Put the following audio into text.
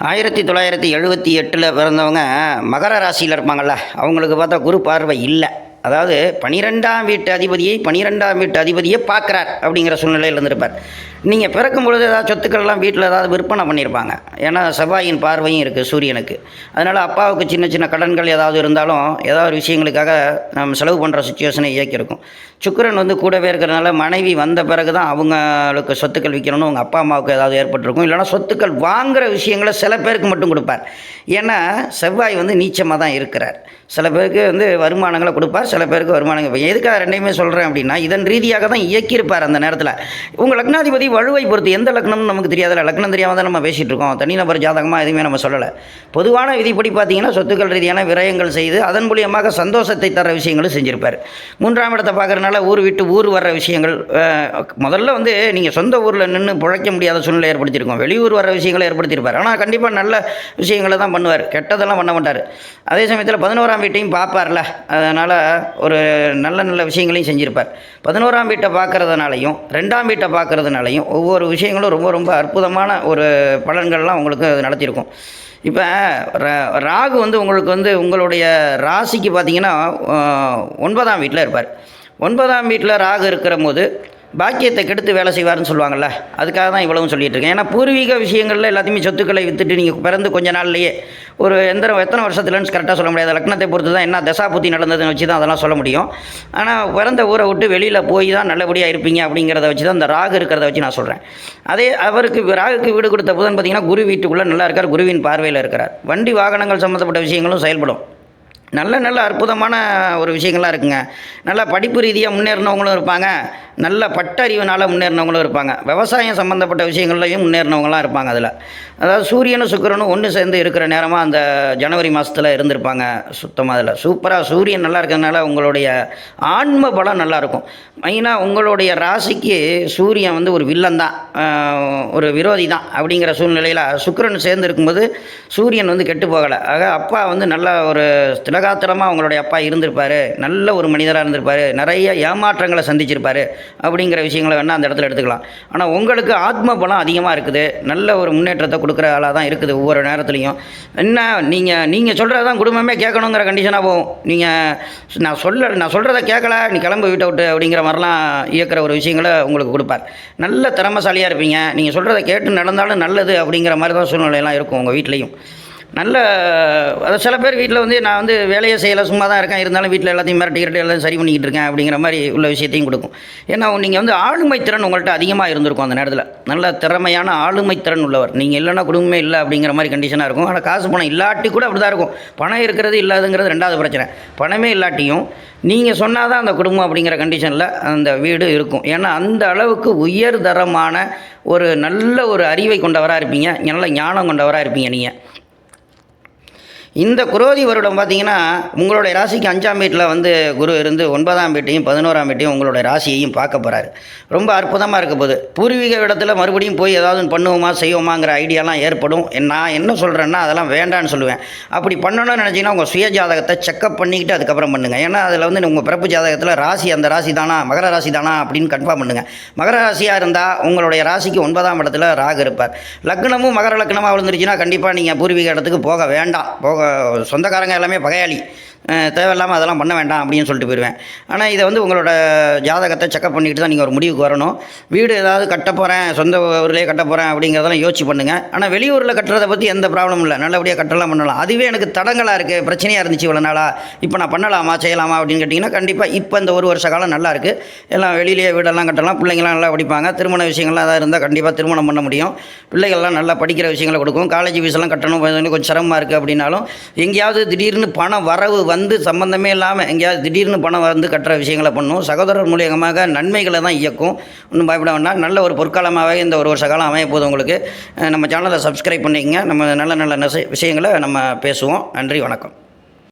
ஆயிரத்தி தொள்ளாயிரத்தி எழுபத்தி எட்டில் பிறந்தவங்க மகர ராசியில் இருப்பாங்கள்ல அவங்களுக்கு பார்த்தா குரு பார்வை இல்லை. அதாவது பனிரெண்டாம் வீட்டு அதிபதியை பனிரெண்டாம் வீட்டு அதிபதியை பார்க்குறார் அப்படிங்கிற சூழ்நிலையில் இருந்திருப்பார். நீங்கள் பிறக்கும் பொழுது ஏதாவது சொத்துக்கள்லாம் வீட்டில் ஏதாவது விற்பனை பண்ணியிருப்பாங்க. ஏன்னா செவ்வாயின் பார்வையும் இருக்குது சூரியனுக்கு. அதனால் அப்பாவுக்கு சின்ன சின்ன கடன்கள் ஏதாவது இருந்தாலும் ஏதாவது ஒரு விஷயங்களுக்காக நம்ம செலவு பண்ணுற சுச்சுவேஷனை இயக்கியிருக்கும். சுக்கிரன் வந்து கூடவே இருக்கிறனால மனைவி வந்த பிறகு தான் அவங்களுக்கு சொத்துக்கள் விற்கணும்னு அவங்க அப்பா அம்மாவுக்கு ஏதாவது ஏற்பட்டிருக்கும். இல்லைனா சொத்துக்கள் வாங்குகிற விஷயங்களை சில பேருக்கு மட்டும் கொடுப்பார். ஏன்னா செவ்வாய் வந்து நீச்சமாக தான் இருக்கிறார். சில பேருக்கு வந்து வருமானங்களை கொடுப்பார் சில பேருக்கு வருமானங்கள் இப்போ எதுக்காக ரெண்டையுமே சொல்கிறேன் அப்படின்னா இதன் ரீதியாக தான் இயக்கியிருப்பார் அந்த நேரத்தில். உங்கள் லக்னாதிபதி வலுவை பொறுத்து எந்த லக்னம்னு நமக்கு தெரியாதுல்ல லக்னம் தெரியாமல் தான் நம்ம பேசிகிட்டு இருக்கோம். தனிநபர் ஜாதகமாக எதுவுமே நம்ம சொல்லலை. பொதுவான விதிப்படி பார்த்தீங்கன்னா சொத்துக்கள் ரீதியான விரயங்கள் செய்து அதன் மூலியமாக சந்தோஷத்தை தர விஷயங்களும் செஞ்சுருப்பார். மூன்றாம் இடத்தை பார்க்குறதுனால ஊர் விட்டு ஊர் வர்ற விஷயங்கள் முதல்ல வந்து நீங்கள் சொந்த ஊரில் நின்று பிழைக்க முடியாத சூழ்நிலை ஏற்படுத்தியிருக்கோம். வெளியூர் வர விஷயங்களை ஏற்படுத்தியிருப்பார். ஆனால் கண்டிப்பாக நல்ல விஷயங்களை தான் பண்ணுவார். கெட்டதெல்லாம் பண்ண மாட்டார். அதே சமயத்தில் பதினோராம் வீட்டையும் பார்ப்பார்ல அதனால் ஒரு நல்ல நல்ல விஷயங்களையும் செஞ்சுருப்பார். பதினோராம் வீட்டை பார்க்கறதுனாலையும் ரெண்டாம் வீட்டை பார்க்குறதுனாலையும் ஒவ்வொரு விஷயங்களும் ரொம்ப ரொம்ப அற்புதமான ஒரு பலன்கள்லாம் உங்களுக்கு அது நடத்தியிருக்கும் இப்போ ரா- ராகு வந்து உங்களுக்கு வந்து உங்களுடைய ராசிக்கு பார்த்தீங்கன்னா ஒன்பதாம் வீட்டில் இருப்பார். ஒன்பதாம் வீட்டில் ராகு இருக்கிற போது பாக்கியத்தை கெடுத்து வேலை செய்வார்னு சொல்லுவாங்கள்ல அதுக்காக தான் இவ்வளவும் சொல்லிட்டு இருக்கேன். ஏன்னா பூர்வீக விஷயங்களில் எல்லாத்தையுமே சொத்துக்களை வித்துட்டு நீங்கள் பிறந்து கொஞ்ச நாள்லையே ஒரு எந்த எத்தனை வருஷத்துலன்னு கரெக்டாக சொல்ல முடியாது. லக்னத்தை பொறுத்து தான் என்ன தசாபுத்தி நடந்ததுன்னு வச்சு தான் அதெல்லாம் சொல்ல முடியும். ஆனால் பிறந்த ஊரை விட்டு வெளியில் போய் தான் நல்லபடியாக இருப்பீங்க அப்படிங்கிறத வச்சு தான் இந்த ராகு இருக்கிறத வச்சு நான் சொல்கிறேன் அதே அவருக்கு ராகுக்கு வீடு கொடுத்த புதன் பார்த்தீங்கன்னா குரு வீட்டுக்குள்ளே நல்லா இருக்கார் குருவின் பார்வையில் இருக்கிறார். வண்டி வாகனங்கள் சம்மந்தப்பட்ட விஷயங்களும் செயல்படும். நல்ல நல்ல அற்புதமான ஒரு விஷயங்கள்லாம் இருக்குங்க. நல்லா படிப்பு ரீதியாக முன்னேறினவங்களும் இருப்பாங்க. நல்ல பட்டறிவுனால் முன்னேறினவங்களும் இருப்பாங்க. விவசாயம் சம்மந்தப்பட்ட விஷயங்கள்லையும் முன்னேறினவங்களாம் இருப்பாங்க அதில். அதாவது சூரியனும் சுக்கிரனும் ஒன்று சேர்ந்து இருக்கிற நேரமாக அந்த ஜனவரி மாதத்தில் இருந்திருப்பாங்க சுத்தமாக அதில். சூப்பராக சூரியன் நல்லா இருக்கிறதுனால உங்களுடைய ஆன்ம பலம் நல்லாயிருக்கும் மெயினாக உங்களுடைய ராசிக்கு சூரியன் வந்து ஒரு வில்லன் தான். ஒரு விரோதி தான் அப்படிங்கிற சூழ்நிலையில் சுக்கரன் சேர்ந்து இருக்கும்போது சூரியன் வந்து கெட்டு போகலை. ஆக அப்பா வந்து நல்ல ஒரு திலகாத்திரமாக அவங்களுடைய அப்பா இருந்திருப்பார் நல்ல ஒரு மனிதராக இருந்திருப்பார் நிறைய ஏமாற்றங்களை சந்திச்சிருப்பார் அப்படிங்கிற விஷயங்களை வேணால் அந்த இடத்துல எடுத்துக்கலாம். ஆனால் உங்களுக்கு ஆத்ம பலம் அதிகமாக இருக்குது. நல்ல ஒரு முன்னேற்றத்தை கொடுக்குற ஆளாக தான் இருக்குது ஒவ்வொரு நேரத்துலையும். என்ன நீங்கள் நீங்கள் சொல்கிறது தான் குடும்பமே கேட்கணுங்கிற கண்டிஷனாக போகும். நீங்கள் நான் சொல்ல நான் சொல்கிறத கேட்கல நீ கிளம்பு வீட்டை விட்டு அப்படிங்கிற மாதிரிலாம் இயக்கிற ஒரு விஷயங்களை உங்களுக்கு கொடுப்பார். நல்ல திறமசாலியாக இருப்பீங்க. நீங்கள் சொல்கிறத கேட்டு நடந்தாலும் நல்லது அப்படிங்கிற மாதிரி தான் சூழ்நிலையெல்லாம் இருக்கும் உங்கள் வீட்லேயும். நல்ல அது சில பேர் வீட்டில் வந்து நான் வந்து வேலையை செய்யலை சும்மா தான் இருக்கேன் இருந்தாலும் வீட்டில் எல்லாத்தையும் மிரட்டி கிரட்டி எல்லாம் சரி பண்ணிக்கிட்டு இருக்கேன் அப்படிங்கிற மாதிரி உள்ள விஷயத்தையும் கொடுக்கும். ஏன்னா நீங்கள் வந்து ஆளுமை திறன் உங்கள்கிட்ட அதிகமாக இருந்திருக்கும் அந்த நேரத்தில். நல்ல திறமையான ஆளுமை திறன் உள்ளவர். நீங்கள் இல்லைன்னா குடும்பமே இல்லை அப்படிங்கிற மாதிரி கண்டிஷனாக இருக்கும். ஆனால் காசு பணம் இல்லாட்டி கூட அப்படி தான் இருக்கும். பணம் இருக்கிறது இல்லாதுங்கிறது ரெண்டாவது பிரச்சனை. பணமே இல்லாட்டியும் நீங்கள் சொன்னால் தான் அந்த குடும்பம் அப்படிங்கிற கண்டிஷனில் அந்த வீடு இருக்கும். ஏன்னா அந்த அளவுக்கு உயர் தரமான ஒரு நல்ல ஒரு அறிவை கொண்டவராக இருப்பீங்க. நல்ல ஞானம் கொண்டவராக இருப்பீங்க நீங்கள் இந்த குரோதி வருடம் பார்த்தீங்கன்னா உங்களுடைய ராசிக்கு அஞ்சாம் வீட்டில் வந்து குரு இருந்து ஒன்பதாம் வீட்டையும் பதினோராம் வீட்டையும் உங்களுடைய ராசியையும் பார்க்க போகிறாரு ரொம்ப அற்புதமாக இருக்க போகுது பூர்வீக இடத்துல மறுபடியும் போய் ஏதாவது பண்ணுவோமா செய்வோமாங்கிற ஐடியாலாம் ஏற்படும். நான் என்ன சொல்கிறேன்னா அதெல்லாம் வேண்டான்னு சொல்லுவேன். அப்படி பண்ணணும்னு நினச்சிங்கன்னா உங்கள் சுய ஜாதகத்தை செக்கப் பண்ணிக்கிட்டு அதுக்கப்புறம் பண்ணுங்கள் ஏன்னா அதில் வந்து உங்கள் பிறப்பு ஜாதகத்தில் ராசி அந்த ராசி தானா மகர ராசி தானா அப்படின்னு கன்ஃபார்ம் பண்ணுங்கள் மகர ராசியாக இருந்தால் உங்களுடைய ராசிக்கு ஒன்பதாம் இடத்துல ராகு இருப்பார். லக்னமும் மகர லக்னமாக விழுந்துருச்சுன்னா கண்டிப்பாக நீங்கள் பூர்வீக இடத்துக்கு போக வேண்டாம். போக சொந்தக்காரங்க எல்லாமே பகையாளி. தேவையில்லாமல் அதெல்லாம் பண்ண வேண்டாம் அப்படின்னு சொல்லிட்டு போயிடுவேன் ஆனால் இதை வந்து உங்களோட ஜாதகத்தை செக்கப் பண்ணிக்கிட்டு தான் நீங்கள் ஒரு முடிவுக்கு வரணும். வீடு ஏதாவது கட்ட போகிறேன் சொந்த ஊர்லேயே கட்ட போகிறேன் அப்படிங்கிறதெல்லாம் யோசிச்சு பண்ணுங்கள் ஆனால் வெளியூரில் கட்டுறதை பற்றி எந்த ப்ராப்ளமும் இல்லை. நல்லபடியாக கட்டலாம் பண்ணலாம். அதுவே எனக்கு தடங்களாக இருக்குது பிரச்சனையாக இருந்துச்சு இவ்வளோ நாளாக இப்போ நான் பண்ணலாமா செய்யலாமா அப்படின்னு கேட்டிங்கன்னா கண்டிப்பாக இப்போ இந்த ஒரு வருஷ காலம் நல்லா இருக்குது எல்லாம் வெளியிலேயே வீடெல்லாம் கட்டலாம். பிள்ளைங்களாம் நல்லா படிப்பாங்க. திருமண விஷயங்கள்லாம் அதாக இருந்தால் கண்டிப்பாக திருமணம் பண்ண முடியும். பிள்ளைகள்லாம் நல்லா படிக்கிற விஷயங்களை கொடுக்கும். காலேஜ் ஃபீஸ்லாம் கட்டணும். கொஞ்சம் கொஞ்சம் சிரமமாக இருக்குது அப்படின்னாலும் எங்கேயாவது திடீர்னு பணம் வரவு வந்து சம்மந்தமே இல்லாமல் எங்கேயாவது திடீர்னு பணம் வந்து கட்டுற விஷயங்களை பண்ணும். சகோதரர் மூலியமாக நன்மைகளை தான் இயக்கும். ஒன்றும் பயப்பட வேண்டாம். நல்ல ஒரு பொற்காலமாகவே இந்த ஒரு வருஷ காலம் அமைய போது உங்களுக்கு. நம்ம சேனலை சப்ஸ்கிரைப் பண்ணிக்கங்க. நம்ம நல்ல நல்ல நெச- விஷயங்களை நம்ம பேசுவோம். நன்றி வணக்கம்.